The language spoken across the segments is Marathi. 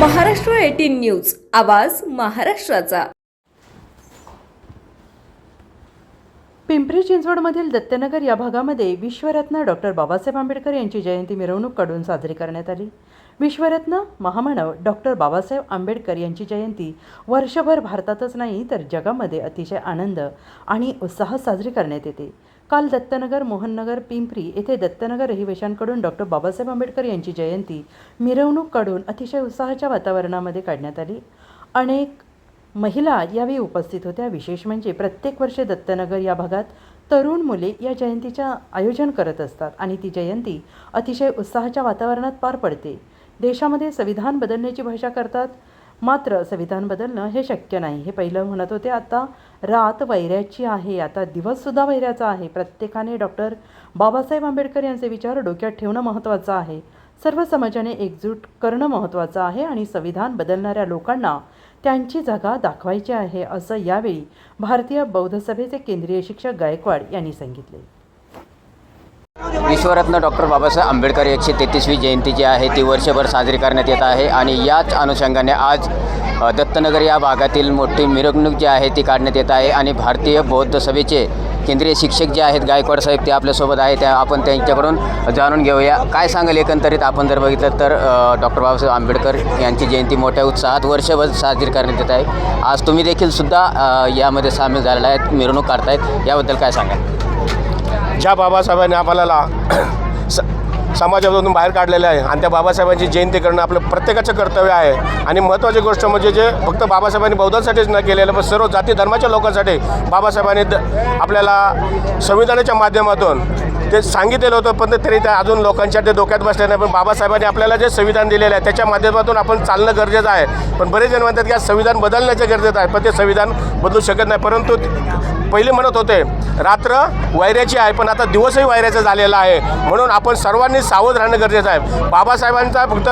Maharashtra eighteen news. आवाज महाराष्ट्राचा. पिंपरी चिंचवडमधील दत्तनगर या भागामध्ये विश्वरत्न डॉक्टर बाबासाहेब आंबेडकर यांची जयंती मिरवणूक काढून साजरी करण्यात आली. विश्वरत्न महामानव डॉक्टर बाबासाहेब आंबेडकर यांची जयंती वर्षभर भारतातच नाही तर जगामध्ये अतिशय आनंद आणि उत्साहात साजरी करण्यात येते. काल दत्तनगर मोहननगर पिंपरी येथे दत्तनगर रहिवाशांकडून डॉक्टर बाबासाहेब आंबेडकर यांची जयंती मिरवणूक काढून अतिशय उत्साहाच्या वातावरणामध्ये काढण्यात आली. अनेक महिला यावेळी उपस्थित होत्या. विशेष म्हणजे प्रत्येक वर्षी दत्तनगर या भागात तरुण मुले या जयंतीच्या आयोजन करत असतात आणि ती जयंती अतिशय उत्साहाच्या वातावरणात पार पडते. देशामध्ये संविधान बदलण्याची भाषा करतात. मात्र संविधान बदलणं हे शक्य नाही. हे पहिलं म्हणत होते आता रात वैऱ्याची आहे. आता दिवससुद्धा वैऱ्याचा आहे. प्रत्येकाने डॉक्टर बाबासाहेब आंबेडकर यांचे विचार डोक्यात ठेवणं महत्त्वाचं आहे. सर्व समाजाने एकजूट करणं महत्त्वाचं आहे आणि संविधान बदलणाऱ्या लोकांना त्यांची जागा दाखवायची आहे असं यावेळी भारतीय बौद्ध सभेचे केंद्रीय शिक्षक गायकवाड यांनी सांगितले. विश्वरत्न डॉक्टर बाबासाहेब आंबेडकर एकशे तेहतीसवी जयंती जी आहे ती वर्षभर साजरी करण्यात येत आहे आणि याच अनुषंगाने आज दत्तनगर या भागातील मोठी मिरवणूक जी आहे ती काढण्यात येत आहे आणि भारतीय बौद्ध सभेचे केंद्रीय शिक्षक जे आहेत गायकवाड साहेब ते आपल्यासोबत आहे त्या आपण त्यांच्याकडून जाणून घेऊया. काय सांगाल एकंदरीत आपण जर बघितलं तर डॉक्टर बाबासाहेब आंबेडकर यांची जयंती मोठ्या उत्साहात वर्षभर साजरी करण्यात येत आहे. आज तुम्ही देखील सुद्धा यामध्ये सामील झालेला आहेत मिरवणूक काढतायत. याबद्दल काय सांगाल? ज्या बाबासाहेबांनी आपल्याला स समाजामधून बाहेर काढलेलं आहे आणि त्या बाबासाहेबांची जयंती करणं आपलं प्रत्येकाचं कर्तव्य आहे. आणि महत्त्वाची गोष्ट म्हणजे जे फक्त बाबासाहेबांनी बौद्धांसाठीच न केलेलं पण सर्व जाती धर्माच्या लोकांसाठी बाबासाहेबांनी द आपल्याला संविधानाच्या माध्यमातून ते सांगितलेलं होतं पण तरी त्या अजून लोकांच्या ते डोक्यात बसले नाही. पण बाबासाहेबांनी आपल्याला जे संविधान दिलेलं आहे त्याच्या माध्यमातून आपण चालणं गरजेचं आहे. पण बरेच जण म्हणतात की आज संविधान बदलण्याचं गरजेचं आहे पण ते संविधान बदलू शकत नाही. परंतु पहिले म्हणत होते रात्र वैऱ्याची आहे पण आता दिवसही वैऱ्याचा झालेला आहे. म्हणून आपण सर्वांनी सावध राहणं गरजेचं आहे. बाबासाहेबांचा फक्त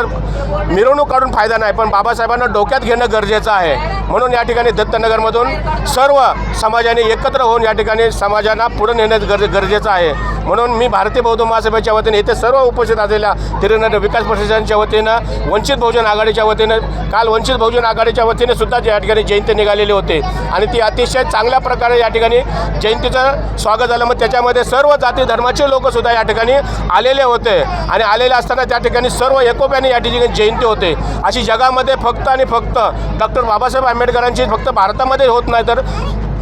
मिरवणूक काढून फायदा नाही पण बाबासाहेबांना डोक्यात घेणं गरजेचं आहे. म्हणून या ठिकाणी दत्तनगरमधून सर्व समाजाने एकत्र होऊन या ठिकाणी समाजांना पुढे नेणं गरजे गरजेचं आहे. म्हणून मी भारतीय बौद्ध महासभेच्या वतीने इथे सर्व उपस्थित असलेल्या तिरुनगर विकास परिषदांच्या वतीनं वंचित बहुजन आघाडीच्या वतीनं काल वंचित बहुजन आघाडीच्या वतीने सुद्धा या ठिकाणी जयंती निघालेली होते. आणि ती अतिशय चांगल्या प्रकारे या ठिकाणी जयंतीचं स्वागत झालं. मग त्याच्यामध्ये सर्व जाती धर्माचे लोकसुद्धा या ठिकाणी आलेले होते. आणि आलेले असताना त्या ठिकाणी सर्व एकोप्याने या ठिकाणी जयंती होते. अशी जगामध्ये फक्त आणि फक्त डॉक्टर बाबासाहेब आंबेडकरांची फक्त भारतामध्ये होत नाही तर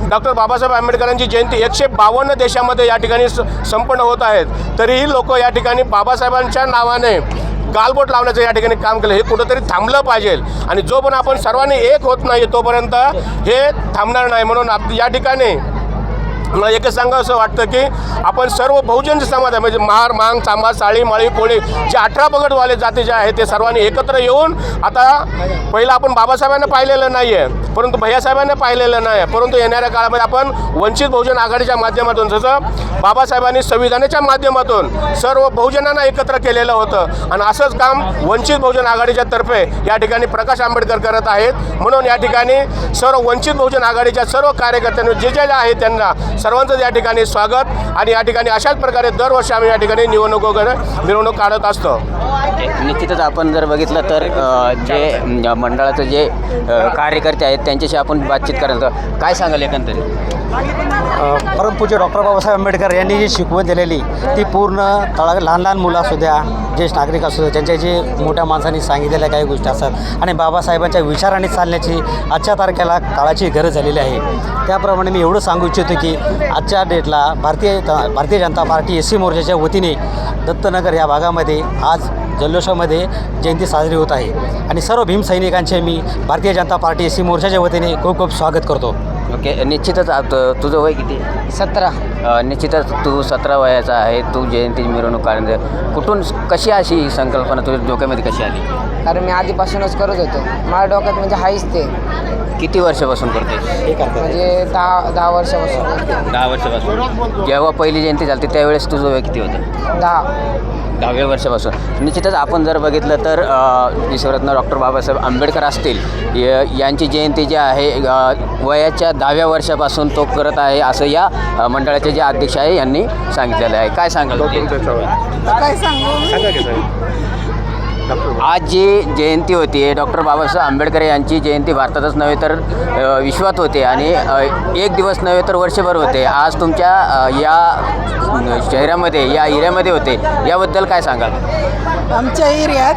डॉक्टर बाबासाहेब आंबेडकरांची जयंती एकशे बावन्न देशामध्ये या ठिकाणी स- संपन्न होत आहेत. तरीही लोक या ठिकाणी बाबासाहेबांच्या नावाने गालबोट लावण्याचं या ठिकाणी काम केलं. हे कुठंतरी थांबलं पाहिजे. आणि जो पण आपण सर्वांनी एक होत नाही तोपर्यंत हे थांबणार नाही. म्हणून आप या ठिकाणी मला एकच सांगा असं वाटतं की आपण सर्व बहुजन समाज आहे म्हणजे मार मांग चांबा साळी माळी कोळी जे अठरा पगडवाले जाती जे आहेत ते सर्वांनी एकत्र येऊन आता पहिलं आपण बाबासाहेबांना पाहिलेलं नाही आहे परंतु भैयासाहेबांना पाहिलेलं नाही आहे परंतु येणाऱ्या काळामध्ये आपण वंचित बहुजन आघाडीच्या माध्यमातून जसं बाबासाहेबांनी संविधानाच्या माध्यमातून सर्व बहुजनांना एकत्र केलेलं होतं. आणि असंच काम वंचित बहुजन आघाडीच्या तर्फे या ठिकाणी प्रकाश आंबेडकर करत आहेत. म्हणून या ठिकाणी सर्व वंचित बहुजन आघाडीच्या सर्व कार्यकर्त्यांनी जे जे आहे त्यांना सर्वांचं या ठिकाणी स्वागत आणि या ठिकाणी अशाच प्रकारे दरवर्षी आम्ही या ठिकाणी निवडणूक वगैरे मिरवणूक काढत असतो. निश्चितच आपण जर बघितलं तर जे मंडळाचं जे कार्यकर्ते आहेत त्यांच्याशी आपण बातचीत करायचं काय सांगाल एकंदरीत? परमपूज्य डॉक्टर बाबासाहेब आंबेडकर यांनी जी शिकवण दिलेली ती पूर्ण तळा लहान लहान मुलं असू द्या ज्येष्ठ नागरिक असू द्या त्यांच्या जे मोठ्या माणसांनी सांगितलेल्या काही गोष्टी असतात आणि बाबासाहेबांच्या विचाराने चालण्याची आजच्या तारखेला काळाची गरज झालेली आहे. त्याप्रमाणे मी एवढं सांगू इच्छितो की आजच्या डेटला भारतीय Bharatiya Janata party S C मोर्चाच्या वतीने दत्तनगर या भागामध्ये आज जल्लोषामध्ये जयंती साजरी होत आहे. आणि सर्व भीमसैनिकांचे मी Bharatiya Janata party S C मोर्चाच्या वतीने खूप खूप स्वागत करतो. ओके निश्चितच आता तुझं वय किती? सतरा. निश्चितच तू सतरा वयाचा आहे तू जयंतीची मिरवणूक काढण्याचं कुठून कशी अशी ही संकल्पना तुझ्या डोक्यामध्ये कशी आली? कारण मी आधीपासूनच करत होतो. माझ्या डोक्यात म्हणजे हाईच ते. किती वर्षापासून करते हे करतात म्हणजे दहा दहा वर्षापासून. करते. दहा वर्षापासून. जेव्हा पहिली जयंती झाली त्यावेळेस तुझं वय किती होतं? दहा. दहाव्या वर्षापासून. निश्चितच आपण जर बघितलं तर अ, विश्वरत्न डॉक्टर बाबासाहेब आंबेडकर असतील य- यांची जयंती जी आहे अ, वयाच्या दहाव्या वर्षापासून तो करत आहे असं या अ, मंडळाचे जे अध्यक्ष आहे यांनी सांगितलेलं आहे. काय सांगाल? काय सांगू? आज जी जयंती होती डॉक्टर बाबासाहेब आंबेडकर यांची जयंती भारतातच नव्हे तर विश्वात होते आणि एक दिवस नव्हे तर वर्षभर होते. आज तुमच्या या शहरामध्ये या एरियामध्ये होते. याबद्दल काय सांगाल? आमच्या एरियात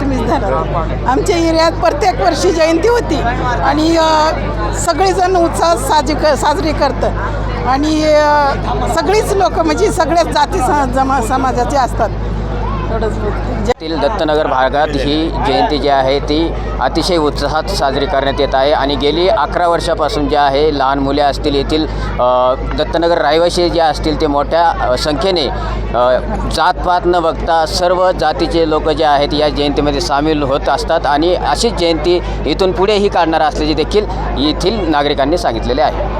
तुम्हीच धरा. आमच्या एरियात प्रत्येक वर्षी जयंती होती आणि सगळेजण उत्साह साजरी क साजरी करतात आणि सगळीच लोक म्हणजे सगळ्याच जाती स- जमा समाजाचे असतात. एवढंच तील दत्तनगर भागात ही जयंती जी आहे ती अतिशय उत्साहात साजरी करण्यात येत आहे आणि गेली अकरा वर्षापासून जे आहे लहान मुले असतील येथील दत्तनगर रहिवासी जे असतील ते मोठ्या संख्येने जातपात न बघता सर्व जातीचे लोक जे आहेत या जयंतीमध्ये सामील होत असतात आणि अशीच जयंती इथून पुढेही काढणार असल्याचे देखील येथील नागरिकांनी सांगितलेले आहे.